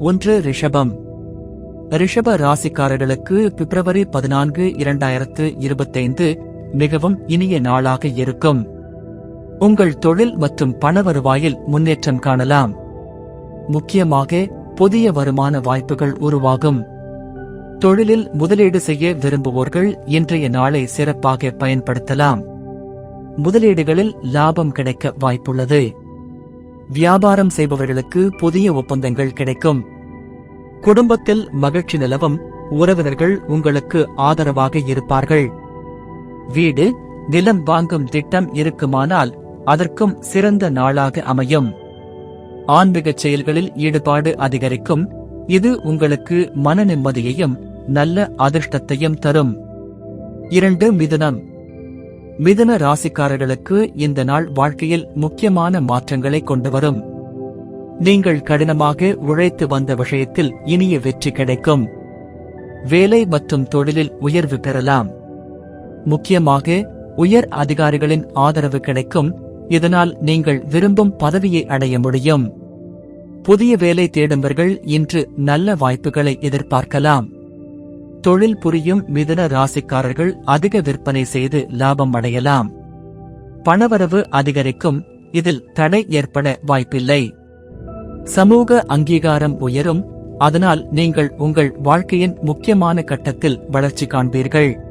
ஒன்று ரிஷபம். ரிஷப ராசிக்காரர்களுக்கு பிப்ரவரி பதினான்கு இரண்டாயிரத்து இருபத்தைந்து மிகவும் இனிய நாளாக இருக்கும். உங்கள் தொழில் மற்றும் பண வருவாயில் முன்னேற்றம் காணலாம். முக்கியமாக புதிய வருமான வாய்ப்புகள் உருவாகும். தொழிலில் முதலீடு செய்ய விரும்புவோர்கள் இன்றைய நாளை சிறப்பாக பயன்படுத்தலாம். முதலீடுகளில் லாபம் கிடைக்க வாய்ப்புள்ளது. வியாபாரம் செய்பவர்களுக்கு புதிய ஒப்பந்தங்கள் கிடைக்கும். குடும்பத்தில் மகிழ்ச்சி நிலவும் உறவினர்கள் உங்களுக்கு ஆதரவாக இருப்பார்கள். வீடு நிலம் வாங்கும் திட்டம் இருக்குமானால் அதற்கும் சிறந்த நாளாக அமையும். ஆன்மீக செயல்களில் ஈடுபாடு அதிகரிக்கும். இது உங்களுக்கு மன நிம்மதியையும் நல்ல அதிர்ஷ்டத்தையும் தரும். இரண்டு மிதுனம். மிதுன ராசிக்காரர்களுக்கு இந்த நாள் வாழ்க்கையில் முக்கியமான மாற்றங்களை கொண்டு வரும். நீங்கள் கடினமாக உழைத்து வந்த விஷயத்தில் இனிய வெற்றி கிடைக்கும். வேலை மற்றும் தொழிலில் உயர்வு பெறலாம். முக்கியமாக உயர் அதிகாரிகளின் ஆதரவு கிடைக்கும். இதனால் நீங்கள் விரும்பும் பதவியை அடைய முடியும். புதிய வேலை தேடும்பவர்கள் இன்று நல்ல வாய்ப்புகளை எதிர்பார்க்கலாம். தொழில் புரியும் மிதுன ராசிக்காரர்கள் அதிக விற்பனை செய்து லாபம் அடையலாம். பணவரவு அதிகரிக்கும் இதில் தடை ஏற்பட வாய்ப்பில்லை. சமூக அங்கீகாரம் உயரும் அதனால் நீங்கள் உங்கள் வாழ்க்கையின் முக்கியமான கட்டத்தில் வளர்ச்சி காண்பீர்கள்.